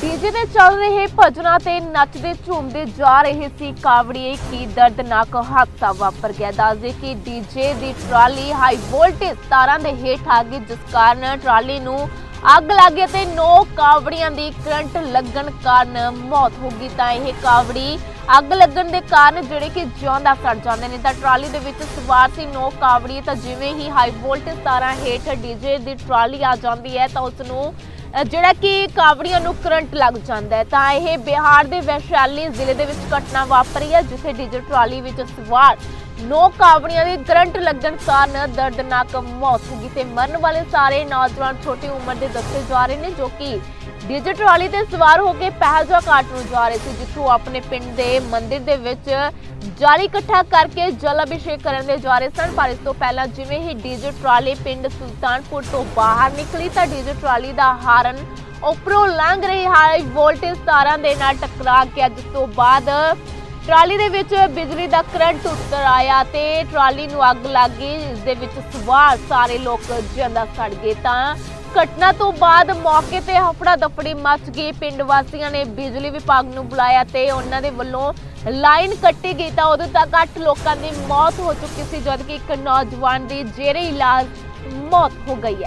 DJ ਤੇ ਚੱਲ ਰਹੇ ਭਜਨਾਂ ਤੇ ਨੱਚਦੇ ਝੂਮਦੇ ਜਾ ਰਹੇ ਸੀ ਕਾਵੜੀਏ, ਕੀ ਦਰਦਨਾਕ ਹਾਦਸਾ ਵਾਪਰ ਗਿਆ? ਦੱਸਦੇ ਕਿ ਡੀਜੇ ਦੀ ਟਰਾਲੀ ਹਾਈ ਵੋਲਟੇਜ ਤਾਰਾਂ ਦੇ ਹੇਠ ਆ ਗਈ, ਜਿਸ ਕਾਰਨ ਟਰਾਲੀ ਨੂੰ ਅੱਗ ਲੱਗ ਗਈ ਤੇ ਨੌ ਕਾਵੜੀਆਂ ਦੀ ਕਰੰਟ ਲੱਗਣ ਕਾਰਨ ਮੌਤ ਹੋ ਗਈ। ਤਾਂ ਇਹ ਕਾਵੜੀ ਅੱਗ ਲੱਗਣ ਦੇ ਕਾਰਨ ਜਿਹੜੇ ਕਿ ਜਿਉਂਦਾ ਸੜ ਜਾਂਦੇ ਨੇ। ਤਾਂ ਟਰਾਲੀ ਦੇ ਵਿੱਚ ਸਵਾਰ ਸੀ ਨੌ ਕਾਵੜੀ ਤਾਂ ਜਿਵੇਂ ਹੀ ਹਾਈ ਵੋਲਟੇਜ ਤਾਰਾਂ ਹੇਠ ਡੀਜੇ ਦੀ ਟਰਾਲੀ ਆ ਜਾਂਦੀ ਹੈ, ਤਾਂ ਉਸ ਨੂੰ ਜਿਹੜਾ ਕਿ ਕਾਵੜੀਆਂ ਨੂੰ ਕਰੰਟ ਲੱਗ ਜਾਂਦਾ ਹੈ, ਤਾਂ ਇਹ ਬਿਹਾਰ ਦੇ ਵੈਸ਼ਾਲੀ ਜ਼ਿਲ੍ਹੇ ਦੇ ਵਿੱਚ ਘਟਨਾ ਵਾਪਰੀ ਹੈ, ਜਿੱਥੇ ਡੀਜ਼ਲ ਟਰਾਲੀ ਵਿੱਚ ਸਵਾਰ ਨੌ ਕਾਵੜੀਆਂ ਦੀ ਕਰੰਟ ਲੱਗਣ ਕਾਰਨ ਦਰਦਨਾਕ ਮੌਤ ਹੋ ਗਈ ਤੇ ਮਰਨ ਵਾਲੇ ਸਾਰੇ ਨੌਜਵਾਨ ਛੋਟੀ ਉਮਰ ਦੇ ਦੱਸੇ ਜਾ ਰਹੇ ਨੇ, ਜੋ ਕਿ ਡੀਜ਼ਲ ਟਰਾਲੀ ਤੇ ਸਵਾਰ ਹੋ ਕੇ ਪਹਿਲਜਾ ਘਾਟ ਨੂੰ ਜਾ ਰਹੇ ਸੀ, ਜਿੱਥੋਂ ਆਪਣੇ ਪਿੰਡ ਦੇ ਮੰਦਿਰ ਦੇ ਵਿੱਚ ਜਾਲੀ ਇਕੱਠਾ ਕਰਕੇ ਜਲ ਅਭਿਸ਼ੇਕ ਕਰਨ ਦੇ ਜਾ ਰਹੇ ਸਨ, ਪਰ ਇਸ ਤੋਂ ਪਹਿਲਾਂ ਜਿਵੇਂ ਹੀ ਡੀਜ਼ਲ ਟਰਾਲੀ ਪਿੰਡ ਸੁਲਤਾਨਪੁਰ ਤੋਂ ਬਾਹਰ ਨਿਕਲੀ, ਤਾਂ ਡੀਜ਼ਲ ਟਰਾਲੀ ਦਾ ਹਾਰ ਹਾਰਨ ਉੱਪਰੋਂ ਲੰਘ ਰਹੀ ਹਾਈ ਵੋਲਟੇਜ ਤਾਰਾਂ ਦੇ ਨਾਲ ਟਕਰਾ ਗਿਆ ਜਿਸ ਤੋਂ ਬਾਅਦ ਟਰਾਲੀ ਦੇ ਵਿੱਚ ਬਿਜਲੀ ਦਾ ਕਰੰਟ ਉੱਤਰ ਆਇਆ ਤੇ ਟਰਾਲੀ ਨੂੰ ਅੱਗ ਲੱਗ ਗਈ ਇਸ ਦੇ ਵਿੱਚ ਸਵਾਰ ਸਾਰੇ ਲੋਕ ਜਿੰਦਾ ਸੜ ਗਏ ਤਾਂ ਘਟਨਾ ਤੋਂ ਬਾਅਦ ਮੌਕੇ ਤੇ ਹਫੜਾ ਦਫੜੀ ਮਚ ਗਈ। ਪਿੰਡ ਵਾਸੀਆਂ ਨੇ ਬਿਜਲੀ ਵਿਭਾਗ ਨੂੰ ਬੁਲਾਇਆ ਤੇ ਉਹਨਾਂ ਦੇ ਵੱਲੋਂ ਲਾਈਨ ਕੱਟੀ ਗਈ ਤਾਂ ਉਦੋਂ ਤੱਕ 8 ਲੋਕਾਂ ਦੀ ਮੌਤ ਹੋ ਚੁੱਕੀ ਸੀ, ਜਦਕਿ ਇੱਕ ਨੌਜਵਾਨ ਦੀ ਜੇਰੇ ਇਲਾਜ ਮੌਤ ਹੋ ਗਈ ਹੈ।